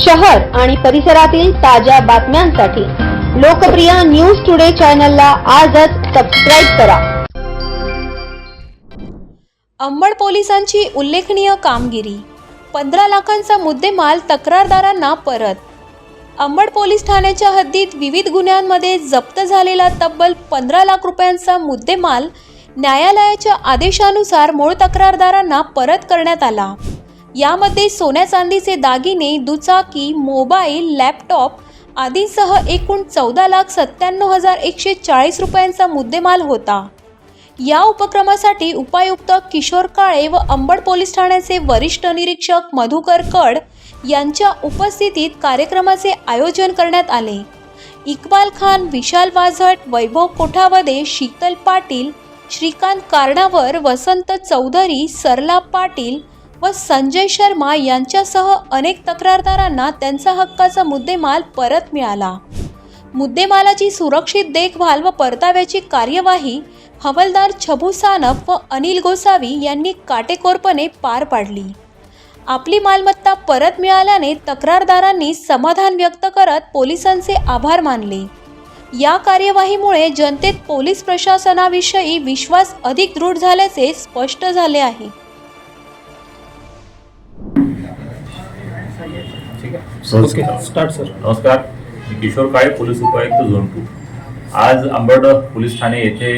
शहर आणि परिसरातील ताज्या बातम्यांसाठी लोकप्रिय न्यूज टुडे चॅनलला आजच सबस्क्राईब करा. अंबड पोलिसांची उल्लेखनीय कामगिरी. पंधरा लाखांचा मुद्देमाल तक्रारदारांना परत. अंबड पोलीस ठाण्याच्या हद्दीत विविध गुन्ह्यांमध्ये जप्त झालेला तब्बल पंधरा लाख रुपयांचा मुद्देमाल न्यायालयाच्या आदेशानुसार मूळ तक्रारदारांना परत करण्यात आला. यामध्ये सोन्या चांदीचे दागिने दुचाकी मोबाईल लॅपटॉप आदींसह एकूण चौदा लाख सत्त्याण्णव हजार एकशे चाळीस रुपयांचा मुद्देमाल होता. या उपक्रमासाठी उपायुक्त किशोर काळे व अंबड पोलीस ठाण्याचे वरिष्ठ निरीक्षक मधुकर कड यांच्या उपस्थितीत कार्यक्रमाचे आयोजन करण्यात आले. इक्बाल खान विशाल वाझट वैभव कोठावदे शीतल पाटील श्रीकांत कारणावर वसंत चौधरी सरला पाटील व संजय शर्मा यांच्यासह अनेक तक्रारदारांना त्यांचा हक्काचा मुद्देमाल परत मिळाला. मुद्देमालाची सुरक्षित देखभाल व परताव्याची कार्यवाही हवालदार छबू सानप व अनिल गोसावी यांनी काटेकोरपणे पार पाडली. आपली मालमत्ता परत मिळाल्याने तक्रारदारांनी समाधान व्यक्त करत पोलिसांचे आभार मानले. या कार्यवाहीमुळे जनतेत पोलीस प्रशासनाविषयी विश्वास अधिक दृढ झाल्याचे स्पष्ट झाले आहे. आहे ओके स्टार्ट सर नमस्कार. किशोर काळे पोलीस उपायुक्त झोन टू आज अंबड पोलीस ठाणे येथे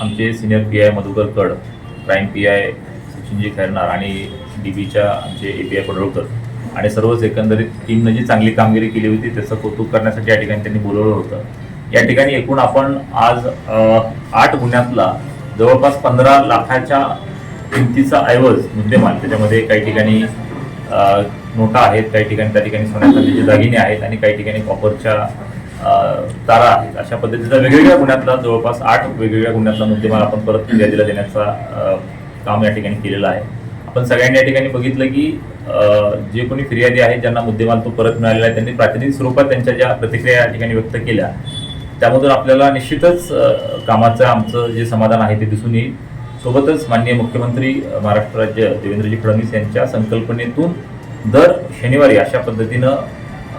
आमचे senior P I Madhukar Kad crime P I Sachin ji Khairnar आणि डी बीच्या आमचे ए पी आय पडळकर आणि सर्वच एकंदरीत टीमनं जी चांगली कामगिरी केली होती त्याचं कौतुक करण्यासाठी या ठिकाणी त्यांनी बोलवलं होतं. या ठिकाणी एकूण आपण आज आठ गुन्ह्यातला जवळपास पंधरा लाखाच्या किमतीचा ऐवज मुद्देमाल त्याच्यामध्ये काही ठिकाणी नोटा आहेत काही ठिकाणी त्या ठिकाणी सोन्या दागिने आहेत आणि काही ठिकाणी कॉपरच्या तारा आहेत. अशा पद्धतीचा वेगवेगळ्या गुन्ह्यातला जवळपास आठ वेगवेगळ्या गुन्ह्यातला मुद्देमाल आपण परत फिर्यादीला देण्याचा काम या ठिकाणी केलेलं आहे. आपण सगळ्यांनी या ठिकाणी बघितलं की जे कोणी फिर्यादी आहेत ज्यांना मुद्देमाल तो परत मिळालेला आहे त्यांनी प्रातिनिधिक स्वरूपात त्यांच्या ज्या प्रतिक्रिया या ठिकाणी व्यक्त केल्या त्यामधून आपल्याला निश्चितच कामाचं आमचं जे समाधान आहे ते दिसून येईल. सोबतच माननीय मुख्यमंत्री महाराष्ट्र राज्य देवेंद्रजी फडणवीस यांच्या संकल्पनेतून दर शनिवारी अशा पद्धतीनं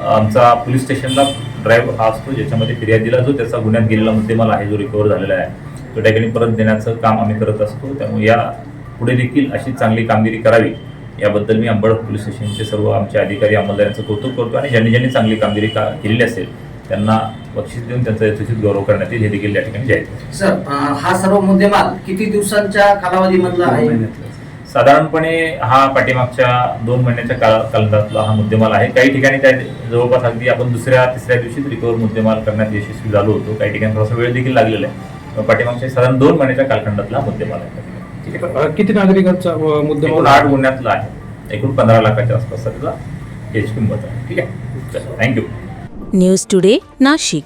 आमचा पोलीस स्टेशनला ड्राईव्ह हा असतो ज्याच्यामध्ये फिर्यादीला जो त्याचा गुन्ह्यात गेलेला मुद्देमाल आहे जो रिकवर झालेला आहे. तो त्या ठिकाणी परत देण्याचं काम आम्ही करत असतो त्यामुळे या पुढे देखील अशी चांगली कामगिरी करावी याबद्दल मी अंबड पोलीस स्टेशनचे सर्व आमचे अधिकारी अंमलदारांचं कौतुक करतो आणि ज्यांनी ज्यांनी चांगली कामगिरी का केलेली असेल त्यांना बक्षीस देऊन त्यांचा यथोचित गौरव करण्यात येईल हे देखील या ठिकाणी जाहीर. सर हा सर्व मुद्देमाल किती दिवसांच्या कालावधीमधला आहे? साधारणपणे हा पाठीमागच्या दोन महिन्याच्या काल कालावधीतला हा मुद्देमाल आहे. काही ठिकाणी त्या जवळपास अगदी आपण दुसऱ्या तिसऱ्या दिवशीच रिकवर मुद्देमाल करण्यात यशस्वी झालो होतो. काही ठिकाणी थोडासा वेळ देखील लागलेला आहे. पाठीमागच्या साधारण दोन महिन्याच्या कालखंडातला हा मुद्देमाल आहे. ठीक आहे अ, किती नागरिकांचा अ, मुद्दा एकूण आठ गुन्ह्यातला आहे. एकूण पंधरा लाखाच्या आसपास त्याचा याची किंमत आहे. ठीक आहे? Thank you news today Nashik